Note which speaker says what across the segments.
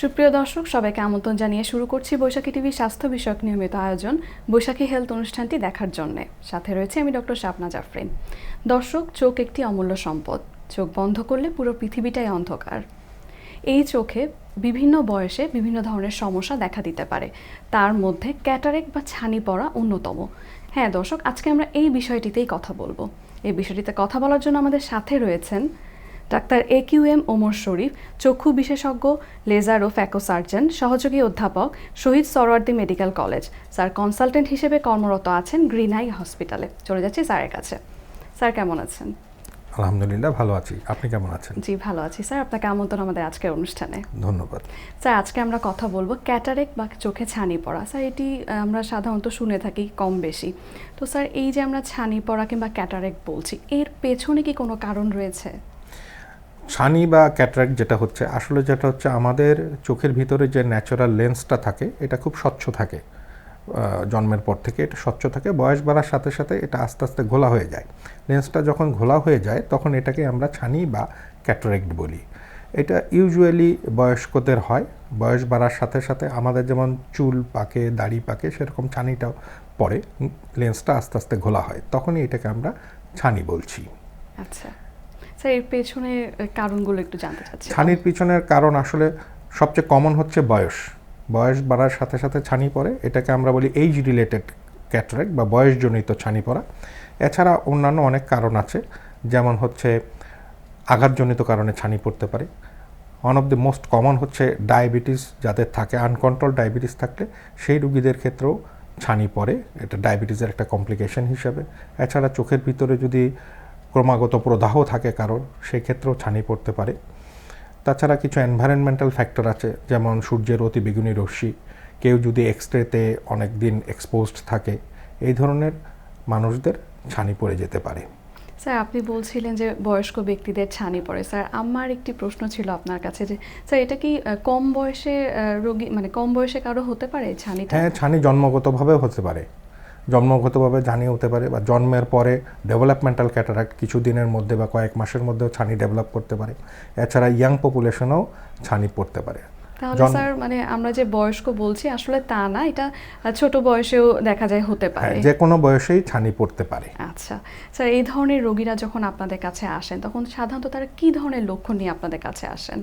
Speaker 1: সুপ্রিয় দর্শক, সবাইকে আমন্ত্রণ জানিয়ে শুরু করছি বৈশাখী টিভি স্বাস্থ্য বিষয়ক নিয়মিত আয়োজন বৈশাখী হেলথ অনুষ্ঠানটি দেখার জন্যে। সাথে রয়েছে আমি ডক্টর শাপনা জাফরিন। দর্শক, চোখ একটি অমূল্য সম্পদ। চোখ বন্ধ করলে পুরো পৃথিবীটাই অন্ধকার। এই চোখে বিভিন্ন বয়সে বিভিন্ন ধরনের সমস্যা দেখা দিতে পারে। তার মধ্যে ক্যাটারেক বা ছানি পড়া অন্যতম। হ্যাঁ দর্শক, আজকে আমরা এই বিষয়টিতেই কথা বলব। এই বিষয়টিতে কথা বলার জন্য আমাদের সাথে রয়েছেন doctor A Q M Omar Sharif চক্ষু বিশেষজ্ঞ লেজার ও ফ্যাকো সার্জন সহযোগী অধ্যাপক Shahid Suhrawardy medical college. Sir consultant হিসেবে কর্মরত আছেন গ্রিন আই হসপিটালে। চলে যাচ্ছি স্যারের কাছে। স্যার কেমন আছেন?
Speaker 2: আলহামদুলিল্লাহ ভালো আছি। আপনি কেমন আছেন?
Speaker 1: জি ভালো আছি। স্যার আপনাকে আমন্ত্রণ আমাদের আজকের অনুষ্ঠানে।
Speaker 2: ধন্যবাদ।
Speaker 1: স্যার আজকে আমরা কথা বলব ক্যাটারেক বা চোখে ছানি পড়া। স্যার এটি আমরা সাধারণত শুনে থাকি কম বেশি। তো স্যার এই যে আমরা ছানি পড়া কিংবা ক্যাটারেক বলছি এর পেছনে কি কোনো কারণ রয়েছে?
Speaker 2: ছানি বা ক্যাটারাক্ট যেটা হচ্ছে, আসলে যেটা হচ্ছে আমাদের চোখের ভিতরে যে ন্যাচারাল লেন্সটা থাকে, এটা খুব স্বচ্ছ থাকে। জন্মের পর থেকে এটা স্বচ্ছ থাকে, বয়স বাড়ার সাথে সাথে এটা আস্তে আস্তে ঘোলা হয়ে যায়। লেন্সটা যখন ঘোলা হয়ে যায়, তখন এটাকে আমরা ছানি বা ক্যাটারেক্ট বলি। এটা ইউজুয়ালি বয়স্কদের হয়। বয়স বাড়ার সাথে সাথে আমাদের যেমন চুল পাকে, দাড়ি পাকে, সেরকম ছানিটাও পড়ে। লেন্সটা আস্তে আস্তে ঘোলা হয়, তখনই এটাকে আমরা ছানি বলছি।
Speaker 1: আচ্ছা। স্যার, এর পেছনে কারণগুলো একটু জানতে চাচ্ছি
Speaker 2: ছানির পিছনের কারণ আসলে সবচেয়ে কমন হচ্ছে বয়স। বয়স বাড়ার সাথে সাথে ছানি পড়ে। এটাকে আমরা বলি এইজ রিলেটেড ক্যাটারেক্ট বা বয়সজনিত ছানি পড়া। এছাড়া অন্যান্য অনেক কারণ আছে। যেমন হচ্ছে আঘাতজনিত কারণে ছানি পড়তে পারে। One of the most common হচ্ছে ডায়াবেটিস যাদের থাকে আনকন্ট্রোল ডায়াবেটিস থাকলে সেই রুগীদের ক্ষেত্রেও ছানি পড়ে। এটা ডায়াবেটিসের একটা কমপ্লিকেশন হিসাবে। এছাড়া চোখের ভিতরে যদি ক্রমাগত প্রদাহ থাকে কারোর সেই ক্ষেত্রেও ছানি পড়তে পারে। তাছাড়া কিছু এনভায়রনমেন্টাল ফ্যাক্টর আছে যেমন সূর্যের অতি বেগুনি রশ্মি। কেউ যদি এক্সরেতে অনেক দিন এক্সপোজড থাকে এই ধরনের মানুষদের ছানি পড়ে যেতে পারে।
Speaker 1: স্যার আপনি বলছিলেন যে বয়স্ক ব্যক্তিদের ছানি পড়ে। স্যার আমার একটি প্রশ্ন ছিল আপনার কাছে যে স্যার এটা কি কম বয়সে রোগী মানে কম বয়সে কারও হতে পারে ছানিটা?
Speaker 2: হ্যাঁ ছানি জন্মগতভাবেও হতে পারে। জন্মগতভাবে ছানি হতে পারে বা জন্মের পরে ডেভেলপমেন্টাল ক্যাটারাক্ট কিছু দিনের মধ্যে বা কয়েক মাসের মধ্যেও ছানি ডেভেলপ করতে পারে। এছাড়া ইয়াং পপুলেশনেও ছানি পড়তে পারে।
Speaker 1: তাহলে স্যার মানে আমরা যে বয়স্ক বলছি আসলে তা না এটা ছোট বয়সেও দেখা যায় হতে
Speaker 2: হ্যাঁ,
Speaker 1: পারে।
Speaker 2: যে কোনো বয়সেই ছানি পড়তে পারে।
Speaker 1: আচ্ছা স্যার এই ধরনের রোগীরা যখন আপনাদের কাছে আসেন তখন সাধারণত তারা কি ধরনের লক্ষণ নিয়ে আপনাদের কাছে আসেন?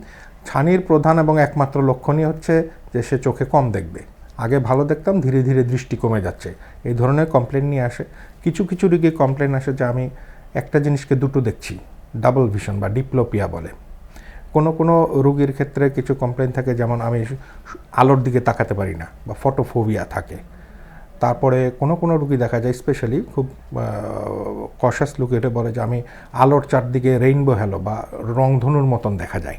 Speaker 2: ছানির প্রধান এবং একমাত্র লক্ষণই হচ্ছে যে সে চোখে কম দেখবে। আগে ভালো দেখতাম, ধীরে ধীরে দৃষ্টি কমে যাচ্ছে। এই ধরনের কমপ্লেন নিয়ে আসে। কিছু কিছু রোগী কমপ্লেন আসে যে আমি একটা জিনিসকে দুটো দেখছি ডাবল ভিশন বা ডিপ্লোপিয়া বলে। কোনো কোনো রোগীর ক্ষেত্রে কিছু কমপ্লেন থাকে, যেমন আমি আলোর দিকে তাকাতে পারি না বা ফটোফোবিয়া থাকে। তারপরে কোনো কোনো রুগী দেখা যায় স্পেশালি খুব কশাস লুক বলে যে আমি আলোর চারদিকে রেইনবো হ্যালো বা রংধনুর মতন দেখা যায়।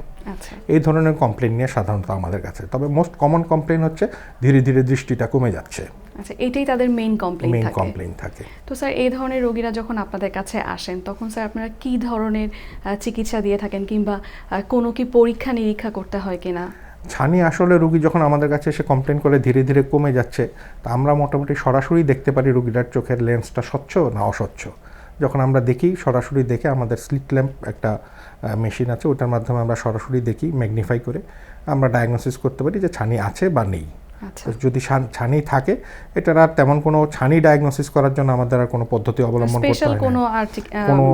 Speaker 2: এই ধরনের কমপ্লেন নিয়ে সাধারণত আমাদের কাছে। তবে মোস্ট কমন কমপ্লেন হচ্ছে ধীরে ধীরে দৃষ্টিটা কমে যাচ্ছে।
Speaker 1: আচ্ছা এটাই তাদের মেইন কমপ্লেইন
Speaker 2: মেইন কমপ্লেন থাকে।
Speaker 1: তো স্যার এই ধরনের রোগীরা যখন আপনাদের কাছে আসেন তখন স্যার আপনারা কি ধরনের চিকিৎসা দিয়ে থাকেন কিংবা কোনো কি পরীক্ষা নিরীক্ষা করতে হয় কিনা?
Speaker 2: ছানি আসলে রুগী যখন আমাদের কাছে এসে কমপ্লেন করে ধীরে ধীরে কমে যাচ্ছে। তা আমরা মোটামুটি সরাসরি দেখতে পারি রুগীটার চোখের লেন্সটা স্বচ্ছ না অস্বচ্ছ। যখন আমরা দেখি, সরাসরি দেখে আমাদের স্লিট ল্যাম্প একটা মেশিন আছে, ওটার মাধ্যমে আমরা সরাসরি দেখি ম্যাগনিফাই করে আমরা ডায়াগনোসিস করতে পারি যে ছানি আছে বা নেই। যদি ছানি থাকে এটার আর তেমন কোনো ছানি ডায়াগনোসিস করার জন্য আমাদের আর কোনো পদ্ধতি অবলম্বন করতে হয়
Speaker 1: কোনো
Speaker 2: কোনো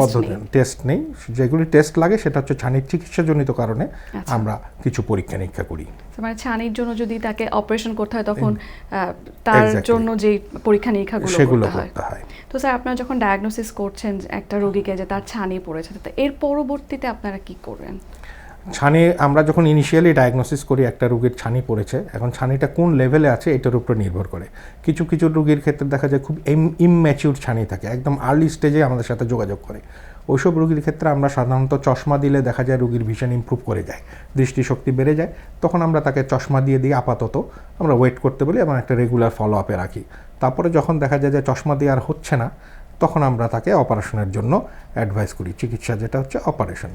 Speaker 2: পদ্ধতি টেস্ট নেই যেগুলি টেস্ট লাগে সেটা হচ্ছে ছানির চিকিৎসাজনিত কারণে
Speaker 1: আচ্ছা।
Speaker 2: আমরা কিছু পরীক্ষা নিরীক্ষা করি।
Speaker 1: মানে ছানির জন্য যদি তাকে অপারেশন করতে হয় তখন তার জন্য যে পরীক্ষা নিরীক্ষাগুলো
Speaker 2: সেগুলো
Speaker 1: করতে হয়। তো স্যার আপনারা যখন ডায়াগনোসিস করছেন একটা রোগীকে যে তার ছানি পড়েছে তো এর পরবর্তীতে আপনারা কি করবেন?
Speaker 2: ছানি, আমরা যখন ইনিশিয়ালি ডায়াগনোসিস করি একটা রুগীর ছানি পড়েছে, এখন ছানিটা কোন লেভেলে আছে এটার উপর নির্ভর করে। কিছু কিছু রুগীর ক্ষেত্রে দেখা যায় খুব ইমম্যাচিউর ছানি থাকে, একদম আর্লি স্টেজে আমাদের সাথে যোগাযোগ করে। ওইসব রুগীর ক্ষেত্রে আমরা সাধারণত চশমা দিলে দেখা যায় রুগীর ভিশন ইমপ্রুভ করে যায়, দৃষ্টিশক্তি বেড়ে যায়, তখন আমরা তাকে চশমা দিয়ে দিই আপাতত, আমরা ওয়েট করতে বলি এবং একটা রেগুলার ফলো আপে রাখি। তারপরে যখন দেখা যায় যে চশমা দিয়ে আর হচ্ছে না তখন আমরা তাকে অপারেশনের জন্য অ্যাডভাইস করি। চিকিৎসা যেটা হচ্ছে অপারেশন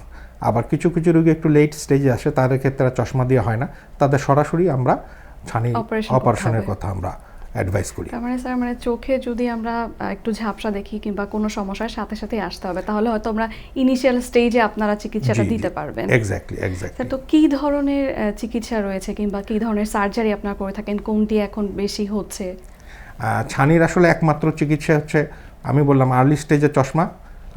Speaker 2: আবার কিছু কিছু রোগী একটু লেট স্টেজে আসে তাদের ক্ষেত্রে চশমা দিয়ে হয় না। তাদের সরাসরি আমরা ছানি অপারেশনের কথা আমরা অ্যাডভাইস করি।
Speaker 1: তার মানে স্যার মানে চোখে যদি আমরা একটু ঝাপসা দেখি কিংবা কোনো সমস্যার সাথে সাথে আসতে হবে তাহলে হয়তো আমরা ইনিশিয়াল স্টেজে আপনারা চিকিৎসাটা দিতে পারবেন।
Speaker 2: এক্স্যাক্টলি এক্স্যাক্টলি
Speaker 1: তো কি ধরনের চিকিৎসা রয়েছে কিংবা কি ধরনের সার্জারি আপনারা করে থাকেন? কোনটি এখন বেশি হচ্ছে?
Speaker 2: ছানির আসলে একমাত্র চিকিৎসা হচ্ছে আমি বললাম আর্লি স্টেজে চশমা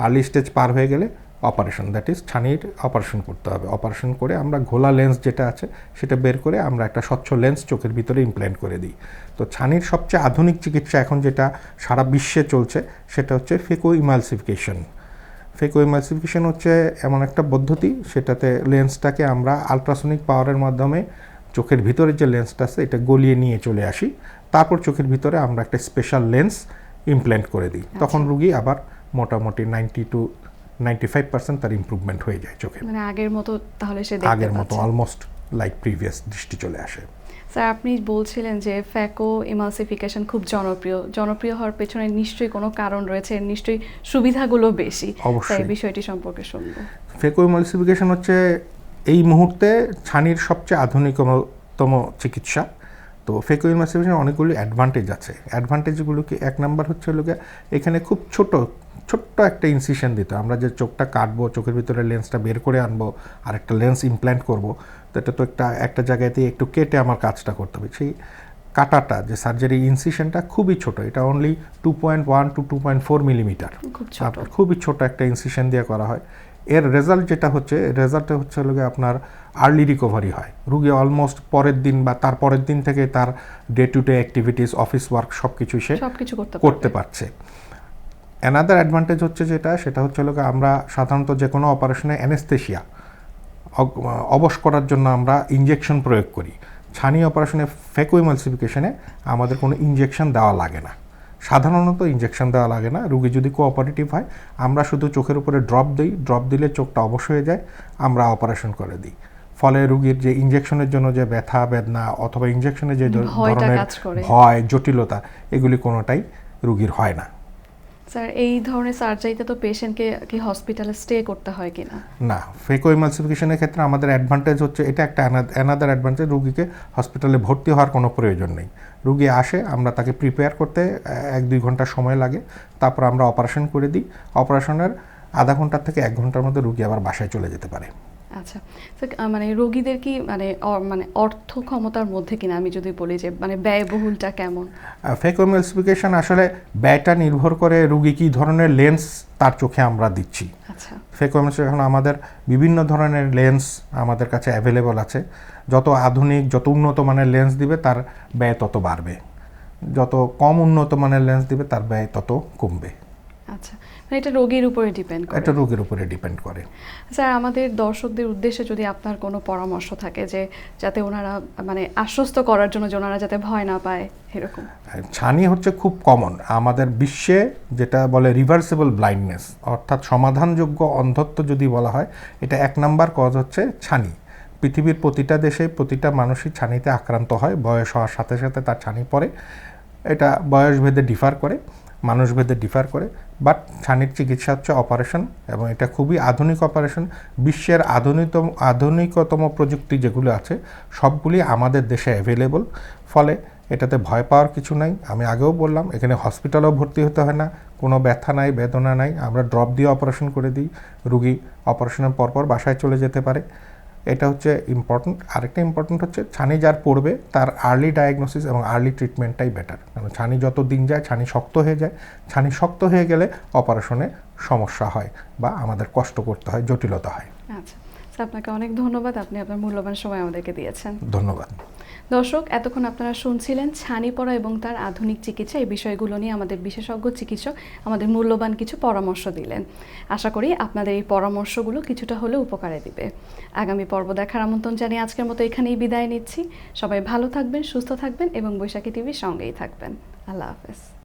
Speaker 2: আর্লি স্টেজ পার হয়ে গেলে অপারেশন দ্যাট ইজ ছানির অপারেশন করতে হবে। অপারেশন করে আমরা ঘোলা লেন্স যেটা আছে, সেটা বের করে আমরা একটা স্বচ্ছ লেন্স চোখের ভিতরে ইমপ্ল্যান্ট করে দিই। তো ছানির সবচেয়ে আধুনিক চিকিৎসা এখন যেটা সারা বিশ্বে চলছে, সেটা হচ্ছে ফেকো ইমালসিফিকেশন ফেকো ইমালসিফিকেশন হচ্ছে এমন একটা পদ্ধতি, সেটাতে লেন্সটাকে আমরা আলট্রাসনিক পাওয়ারের মাধ্যমে চোখের ভিতরে যে লেন্সটা আছে, এটা গলিয়ে নিয়ে চলে আসি। তারপর চোখের ভিতরে আমরা একটা স্পেশাল লেন্স ইমপ্ল্যান্ট করে দিই। তখন রুগী আবার মোটামুটি ninety two ninety five percent তার ইমপ্রুভমেন্ট হয়ে যায় চোখে।
Speaker 1: মানে আগের মতো তাহলে সে
Speaker 2: আগের মতো অলমোস্ট লাইক প্রিভিয়াস দৃষ্টি চলে আসে।
Speaker 1: স্যার আপনি বলছিলেন যে ফ্যাকো ইমালসিফিকেশন খুব জনপ্রিয়। জনপ্রিয় হওয়ার পেছনে নিশ্চয়ই কোনো কারণ রয়েছে নিশ্চয়ই সুবিধাগুলো বেশি।
Speaker 2: অবশ্যই।
Speaker 1: বিষয়টি সম্পর্কে শুনব।
Speaker 2: ফেকো ইমালসিফিকেশন হচ্ছে এই মুহূর্তে ছানির সবচেয়ে আধুনিকতম চিকিৎসা। তো ফেকো ইমালসিফিকেশন অনেকগুলি অ্যাডভান্টেজ আছে। অ্যাডভান্টেজগুলোকে এক নাম্বার হচ্ছে হলো এখানে খুব ছোট ছোট্ট একটা ইনসিশন দিতে। আমরা যে চোখটা কাটবো চোখের ভিতরে লেন্সটা বের করে আনব আর একটা লেন্স ইমপ্ল্যান্ট করব তো এটা তো একটা একটা জায়গাতে একটু কেটে আমার কাজটা করতে হবে। সেই কাটাটা যে সার্জারি ইনসিশনটা খুবই ছোট। এটা only two point one to two point four millimetre খুবই ছোট একটা ইনসিশন দিয়ে করা হয়। এর রেজাল্ট যেটা হচ্ছে রেজাল্টটা হচ্ছে হলো আপনার আর্লি রিকভারি হয়। রুগী অলমোস্ট পরের দিন বা তার পরের দিন থেকে তার day to day activities office work সব কিছু সে
Speaker 1: করতে
Speaker 2: করতে পারছে। অ্যানাদার অ্যাডভান্টেজ হচ্ছে যেটা সেটা হচ্ছে হলো আমরা সাধারণত যে কোনো অপারেশনে অ্যানেস্থেশিয়া অবশ করার জন্য আমরা ইনজেকশন প্রয়োগ করি। ছানি অপারেশনে ফেকো ইমালসিফিকেশনে আমাদের কোনো ইনজেকশন দেওয়া লাগে না। সাধারণত ইঞ্জেকশন দেওয়া লাগে না। রুগী যদি কোঅপারেটিভ হয় আমরা শুধু চোখের উপরে ড্রপ দিই। ড্রপ দিলে চোখটা অবশ হয়ে যায় আমরা অপারেশন করে দিই। ফলে রুগীর যে ইঞ্জেকশনের জন্য যে ব্যথা বেদনা অথবা ইনজেকশনের যে ধরনের
Speaker 1: হয়
Speaker 2: ভয় জটিলতা এগুলি কোনোটাই রুগীর হয় না।
Speaker 1: স্যার, এই ধরনের সার্জারিতে তো পেশেন্টকে কি হসপিটালে স্টে করতে হয় কিনা?
Speaker 2: না ফেকো ইমালসিফিকেশনের ক্ষেত্রে আমাদের অ্যাডভান্টেজ হচ্ছে এটা একটা অ্যানাদার অ্যাডভান্টেজ রুগীকে হসপিটালে ভর্তি হওয়ার কোনো প্রয়োজন নেই। রুগী আসে, আমরা তাকে প্রিপেয়ার করতে এক দুই ঘণ্টা সময় লাগে, তারপর আমরা অপারেশন করে দিই। অপারেশনের আধা ঘণ্টার থেকে এক ঘণ্টার মধ্যে রুগী আবার বাসায় চলে যেতে পারে।
Speaker 1: আচ্ছা মানে রোগীদের কি মানে মানে অর্থ ক্ষমতার মধ্যে কিনা? আমি যদি বলি যে মানে ব্যয়বহুলটা কেমন?
Speaker 2: ফেকো ইমালসিফিকেশন আসলে ব্যয়টা নির্ভর করে রুগী কী ধরনের লেন্স তার চোখে আমরা দিচ্ছি।
Speaker 1: আচ্ছা।
Speaker 2: ফেকোমেন্স এখন আমাদের বিভিন্ন ধরনের লেন্স আমাদের কাছে অ্যাভেলেবল আছে। যত আধুনিক যত উন্নত মানের লেন্স দিবে তার ব্যয় তত বাড়বে। যত কম উন্নত মানের লেন্স দিবে তার ব্যয় তত কমবে।
Speaker 1: আচ্ছা মানে এটা রোগীর উপরে ডিপেন্ড করে।
Speaker 2: এটা রোগের উপরে ডিপেন্ড করে।
Speaker 1: স্যার আমাদের দর্শকদের উদ্দেশ্যে যদি আপনার কোনো পরামর্শ থাকে যে যাতে ওনারা মানে আশ্বস্ত করার জন্য যে ওনারা যাতে ভয় না পায় এরকম।
Speaker 2: ছানি হচ্ছে খুব কমন আমাদের বিশ্বে যেটা বলে রিভার্সিবল ব্লাইন্ডনেস অর্থাৎ সমাধানযোগ্য অন্ধত্ব যদি বলা হয় এটা এক নাম্বার কজ হচ্ছে ছানি। পৃথিবীর প্রতিটা দেশে প্রতিটা মানুষই ছানিতে আক্রান্ত হয় বয়স হওয়ার সাথে সাথে তার ছানি পড়ে। এটা বয়সভেদে ডিফার করে। মানুষভেদে ডিফার করে বাট ছানির চিকিৎসা হচ্ছে অপারেশন এবং এটা খুবই আধুনিক অপারেশন বিশ্বের আধুনিকতম আধুনিকতম প্রযুক্তি যেগুলো আছে, সবগুলি আমাদের দেশে অ্যাভেলেবল ফলে এটাতে ভয় পাওয়ার কিছু নাই। আমি আগেও বললাম, এখানে হসপিটালেও ভর্তি হতে হয় না। কোনো ব্যথা নাই, বেদনা নাই। আমরা ড্রপ দিয়ে অপারেশন করে দিই। রুগী অপারেশনের পরপর বাসায় চলে যেতে পারে। এটা হচ্ছে ইম্পর্টেন্ট আরেকটা ইম্পর্টেন্ট হচ্ছে, ছানি যার পড়বে তার আর্লি ডায়াগনোসিস এবং আর্লি ট্রিটমেন্টটাই বেটার কারণ ছানি যত দিন যায়, ছানি শক্ত হয়ে যায়। ছানি শক্ত হয়ে গেলে অপারেশনে সমস্যা হয় বা আমাদের কষ্ট করতে হয়, জটিলতা হয়।
Speaker 1: আচ্ছা। আপনাকে অনেক ধন্যবাদ। আপনি আপনার মূল্যবান সময় আমাদেরকে দিয়েছেন।
Speaker 2: ধন্যবাদ।
Speaker 1: দর্শক এতক্ষণ আপনারা শুনছিলেন ছানি পড়া এবং তার আধুনিক চিকিৎসা এই বিষয়গুলো নিয়ে আমাদের বিশেষজ্ঞ চিকিৎসক আমাদের মূল্যবান কিছু পরামর্শ দিলেন। আশা করি আপনাদের এই পরামর্শগুলো কিছুটা হলেও উপকারে দিবে। আগামী পর্ব দেখার আমন্ত্রণ জানিয়ে আজকের মতো এখানেই বিদায় নিচ্ছি। সবাই ভালো থাকবেন সুস্থ থাকবেন এবং বৈশাখী টিভির সঙ্গেই থাকবেন। আল্লাহ হাফেজ।